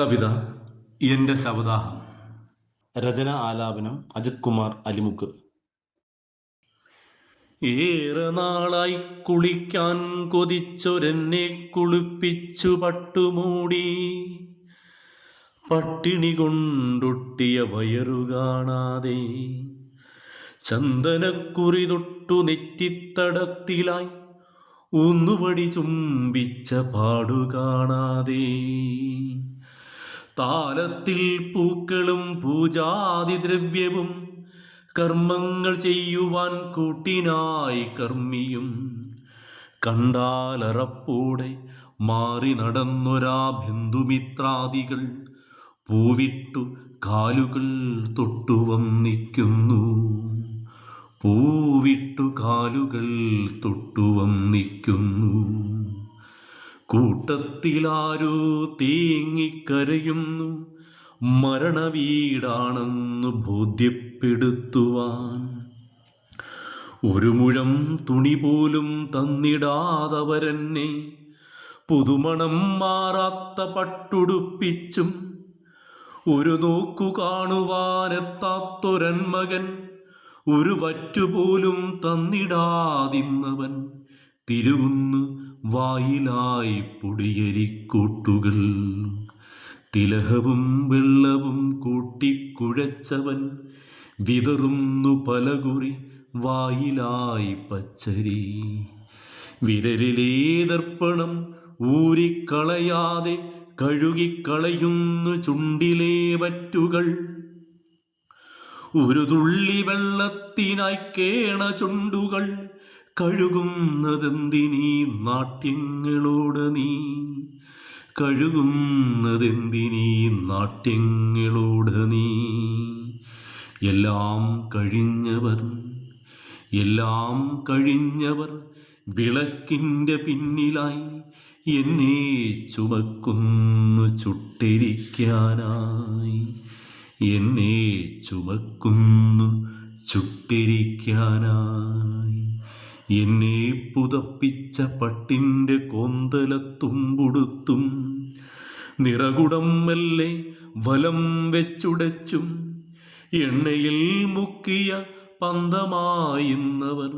കവിത എന്റെ ശവദാഹം. രചന ആലാപനം അജിത് കുമാർ അലിമുക്ക്. ഏറെ നാളായി കുളിക്കാൻ കൊതിച്ചൊരെന്നെ കുളിപ്പിച്ചു പട്ടുമൂടി. പട്ടിണി കൊണ്ടൊട്ടിയ വയറു കാണാതെ ചന്ദനക്കുറി തൊട്ടു നെറ്റിത്തടത്തിലായി ഊന്നുപടി ചുംബിച്ച പാടു കാണാതെ. താലത്തിൽ പൂക്കളും പൂജാതി ദ്രവ്യവും കർമ്മങ്ങൾ ചെയ്യുവാൻ കൂട്ടിനായി കർമ്മിയും കണ്ടാലറപ്പോടെ മാറി നടന്നൊരാ ബന്ധുമിത്രാദികൾ പൂവിട്ടു കാലുകൾ തൊട്ടു വന്നിക്കുന്നു. പൂവിട്ടു കാലുകൾ തൊട്ടു വന്നിക്കുന്നു. കൂട്ടത്തിലാരോ തേങ്ങിക്കരയുന്നു. മരണവീടാണെന്ന് ബോധ്യപ്പെടുത്തുവാൻ. ഒരു മുഴം തുണി പോലും തന്നിടാതവരെന്നെ. പുതുമണം മാറാത്ത പട്ടുടുപ്പിച്ചും ഒരു നോക്കു കാണുവാനെത്താത്തൊരൻ മകൻ ഒരു വറ്റുപോലും തന്നിടാതിന്നവൻ. തിരുവുന്നു വായിലായി പൊടിയരിക്കൂട്ടുകൾ. തിലഹവും വെള്ളവും കൂട്ടിക്കുഴച്ചവൻ വിതറുന്നു പലകുറി വായിലായി പച്ചരി. വിരലിലേ ദർപ്പണം ഊരിക്കളയാതെ കഴുകിക്കളയുന്നു ചുണ്ടിലേ വറ്റുകൾ. ഒരു തുള്ളി വെള്ളത്തിനായി കേണ ചുണ്ടുകൾ കഴുകുന്നതെന്തിനീ നാട്യങ്ങളോട് നീ? കഴുകുന്നതെന്തിനീ നാട്യങ്ങളോട് നീ? എല്ലാം കഴിഞ്ഞവർ എല്ലാം കഴിഞ്ഞവർ വിളക്കിന്റെ പിന്നിലായി എന്നെ ചുമക്കുന്നു ചുട്ടിരിക്കാനായി. എന്നെ ചുമക്കുന്നു ചുട്ടിരിക്കാനായി. എന്നെ പുതപ്പിച്ച പട്ടിന്റെ കോന്തലത്തുമ്പുടുത്തും നിറകുടം മെല്ലെ വലം വെച്ചുടച്ചും എണ്ണയിൽ മുക്കിയ പന്തമായിന്നവർ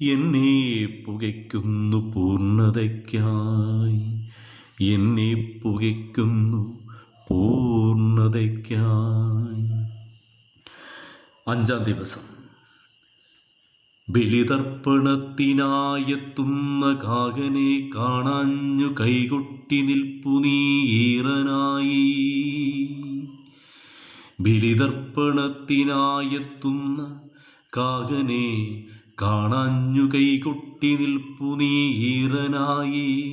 എന്നെ പുകയ്ക്കുന്നു പൂർണതയ്ക്കായി എന്നെ പുകയ്ക്കുന്നു പൂർണതയ്ക്കായി അഞ്ചാം ദിവസം. ബലിതർപ്പണത്തിനായെത്തുന്ന കാകനെ കാണാഞ്ഞു കൈകൊട്ടി നിൽപ്പു നീ ഈറനായി. ബലിതർപ്പണത്തിനായെത്തുന്ന കാകനെ കാണാഞ്ഞു കൈകൊട്ടി നിൽപ്പു നീ ഈറനായി.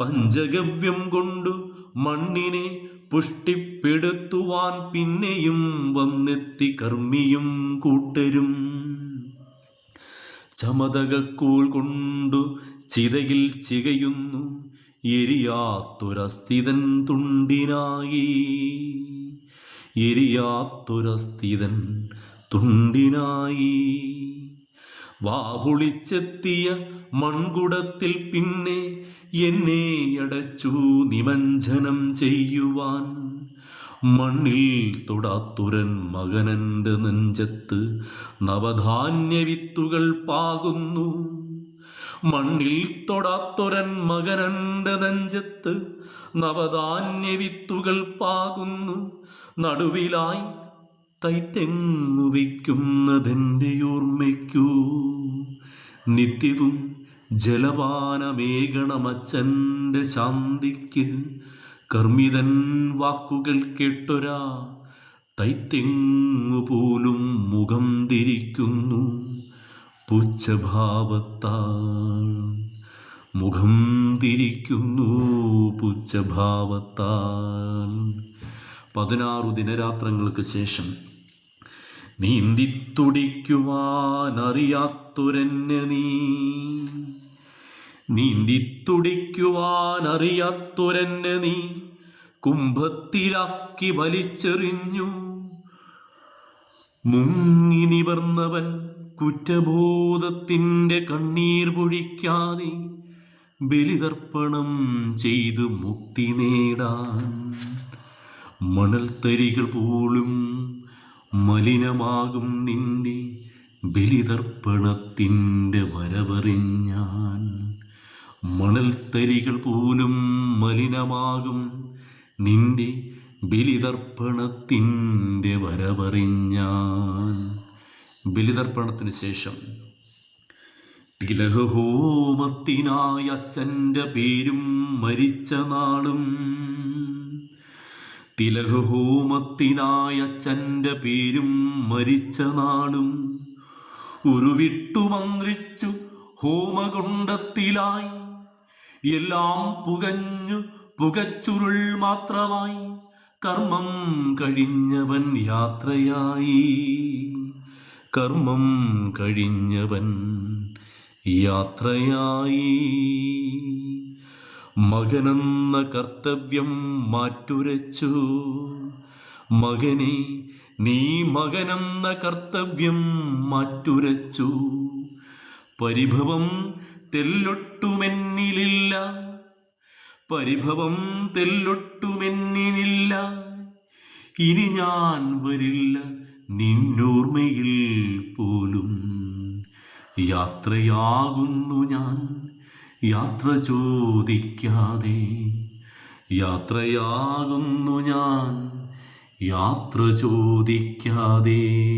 പഞ്ചഗവ്യം കൊണ്ടു മണ്ണിനെ പുഷ്ടിപ്പെടുത്തുവാൻ പിന്നെയും വന്നെത്തി കർമ്മിയും കൂട്ടരും. ചമതകക്കൂൾ കൊണ്ടു ചിതയിൽ ചികയുന്നു. എരിയാത്തൊരസ്ഥിതൻ തുണ്ടിനായി. എരിയാത്തൊരസ്ഥിതൻ തുണ്ടിനായി. വാപുളിച്ചെത്തിയ മൺകുടത്തിൽ പിന്നെ എന്നെ അടച്ചു നിമഞ്ജനം ചെയ്യുവാൻ. മണ്ണിൽ തൊടാത്തുരൻ മകനന്റെ നെഞ്ചത്ത് നവധാന്യവിത്തുകൾ പാകുന്നു. മണ്ണിൽ തൊടാത്തൊരൻ മകനന്റെ നെഞ്ചത്ത് നവധാന്യവിത്തുകൾ പാകുന്നു. നടുവിലായി തൈത്തെങ്ങു വയ്ക്കുന്നതെന്റെ ഓർമ്മയ്ക്കൂ. നിത്യവും ജലപാനമേകണമച്ചന്റെ ശാന്തിക്ക് കർമ്മിതൻ വാക്കുകൾ കേട്ടൊരാ തൈത്തെങ്ങുപോലും മുഖം തിരിക്കുന്നു പുച്ഛഭാവത്താൽ. മുഖം തിരിക്കുന്നു പുച്ഛഭാവത്താൽ. പതിനാറു ദിനരാത്രങ്ങൾക്ക് ശേഷം നീന്തിത്തുടിക്കുവാനറിയാത്തൊരെന്നെ നീ. നീന്തിത്തുടിക്കുവാനറിയാത്തൊരെന്നെ നീ കുംഭത്തിലാക്കി വലിച്ചെറിഞ്ഞു. മുങ്ങി നിവർന്നവൻ കുറ്റബോധത്തിന്റെ കണ്ണീർ പൊഴിക്കാതെ ബലിതർപ്പണം ചെയ്ത് മുക്തി നേടാൻ. മണൽത്തരികൾ പോലും മലിനമാകും നിന്റെ ബലിതർപ്പണത്തിന്റെ വരവറിഞ്ഞാൻ. മണൽത്തരികൾ പോലും മലിനമാകും. നിന്റെ ബലിതർപ്പണത്തിന്റെ വരവറിഞ്ഞാൽ. ബലിതർപ്പണത്തിന് ശേഷം തിലഹോമത്തിനായ അച്ഛന്റെ പേരും മരിച്ച നാളും തിലഹോമത്തിനായ അച്ഛന്റെ പേരും മരിച്ച നാളും ഉരുവിട്ടു മന്ത്രിച്ചു ഹോമകുണ്ടത്തിലായി എല്ലാം പുകഞ്ഞു പുകച്ചുരുൾ മാത്രമായി. കർമ്മം കഴിഞ്ഞവൻ യാത്രയായി. കർമ്മം കഴിഞ്ഞവൻ യാത്രയായി. മകനെന്ന കർത്തവ്യം മാറ്റുരച്ചു. മകനെ നീ മകനെന്ന കർത്തവ്യം മാറ്റുരച്ചു. പരിഭവം തെല്ലൊട്ടുമെന്നിലില്ല. പരിഭവം തെല്ലൊട്ടുമെന്നിനില്ല. ഇനി ഞാൻ വരില്ല നിന്നോർമ്മയിൽ പോലും. യാത്രയാകുന്നു ഞാൻ യാത്ര ചോദിക്കാതെ. യാത്രയാകുന്നു ഞാൻ യാത്ര ചോദിക്കാതെ.